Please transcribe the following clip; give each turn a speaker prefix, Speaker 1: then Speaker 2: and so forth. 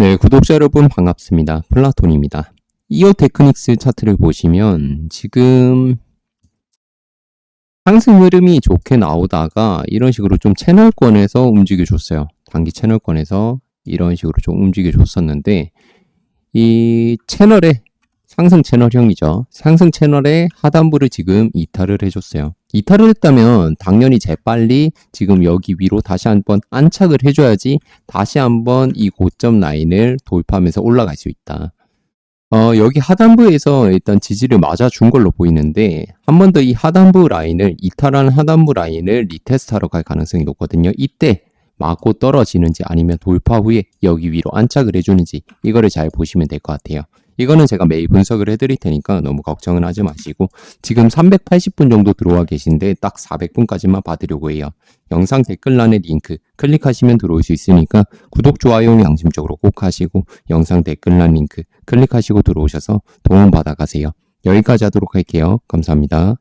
Speaker 1: 네, 구독자 여러분 반갑습니다. 플라톤입니다. 이어 테크닉스 차트를 보시면 지금 상승 흐름이 좋게 나오다가 이런 식으로 좀 채널권에서 움직여 줬어요. 단기 채널권에서 이런 식으로 좀 움직여 줬었는데 이 채널의 상승 채널형이죠. 상승 채널의 하단부를 지금 이탈을 해줬어요. 이탈을 했다면 당연히 재빨리 지금 여기 위로 다시 한번 안착을 해줘야지 다시 한번 이 고점 라인을 돌파하면서 올라갈 수 있다. 어, 여기 하단부에서 일단 지지를 맞아준 걸로 보이는데 한 번 더 이 하단부 라인을 이탈한 하단부 라인을 리테스트하러 갈 가능성이 높거든요. 이때 맞고 떨어지는지 아니면 돌파 후에 여기 위로 안착을 해주는지 이거를 잘 보시면 될 것 같아요. 이거는 제가 매일 분석을 해드릴 테니까 너무 걱정은 하지 마시고 지금 380분 정도 들어와 계신데 딱 400분까지만 받으려고 해요. 영상 댓글란에 링크 클릭하시면 들어올 수 있으니까 구독, 좋아요는 양심적으로 꼭 하시고 영상 댓글란 링크 클릭하시고 들어오셔서 도움 받아 가세요. 여기까지 하도록 할게요. 감사합니다.